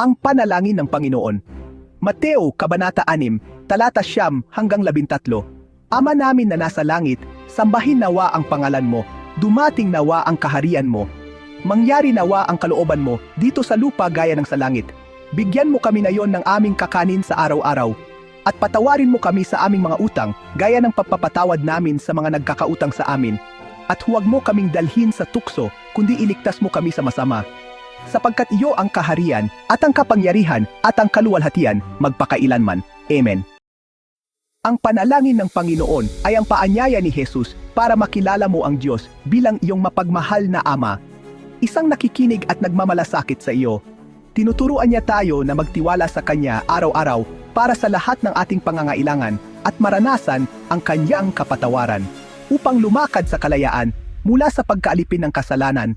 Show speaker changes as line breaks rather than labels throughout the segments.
Ang panalangin ng Panginoon. Mateo, Kabanata 6, talata siyam hanggang 13. Ama namin na nasa langit, sambahin nawa ang pangalan mo, dumating nawa ang kaharian mo. Mangyari nawa ang kalooban mo dito sa lupa gaya ng sa langit. Bigyan mo kami ngayon ng aming kakanin sa araw-araw. At patawarin mo kami sa aming mga utang gaya ng pagpapatawad namin sa mga nagkakautang sa amin. At huwag mo kaming dalhin sa tukso, kundi iligtas mo kami sa masama. Sapagkat iyo ang kaharian, at ang kapangyarihan, at ang kaluwalhatian, magpakailanman. Amen. Ang panalangin ng Panginoon ay ang paanyaya ni Jesus para makilala mo ang Diyos bilang iyong mapagmahal na Ama. Isang nakikinig at nagmamalasakit sa iyo. Tinuturuan niya tayo na magtiwala sa Kanya araw-araw para sa lahat ng ating pangangailangan at maranasan ang Kanyang kapatawaran upang lumakad sa kalayaan mula sa pagkaalipin ng kasalanan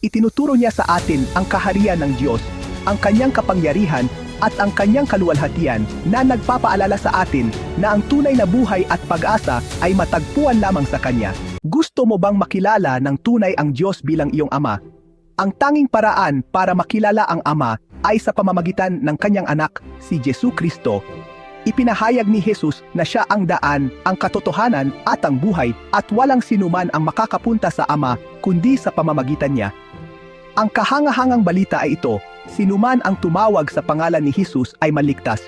itinuturo niya sa atin ang kaharian ng Diyos, ang kanyang kapangyarihan at ang kanyang kaluwalhatian na nagpapaalala sa atin na ang tunay na buhay at pag-asa ay matagpuan lamang sa Kanya. Gusto mo bang makilala ng tunay ang Diyos bilang iyong Ama? Ang tanging paraan para makilala ang Ama ay sa pamamagitan ng kanyang anak, si Jesu Kristo. Ipinahayag ni Jesus na siya ang daan, ang katotohanan at ang buhay at walang sinuman ang makakapunta sa Ama kundi sa pamamagitan niya. Ang kahangahangang balita ay ito, sinuman ang tumawag sa pangalan ni Jesus ay maligtas.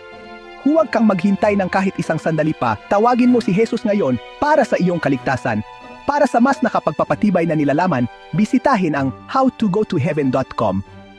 Huwag kang maghintay ng kahit isang sandali pa, tawagin mo si Jesus ngayon para sa iyong kaligtasan. Para sa mas nakapagpapatibay na nilalaman, bisitahin ang howtogotoheaven.com.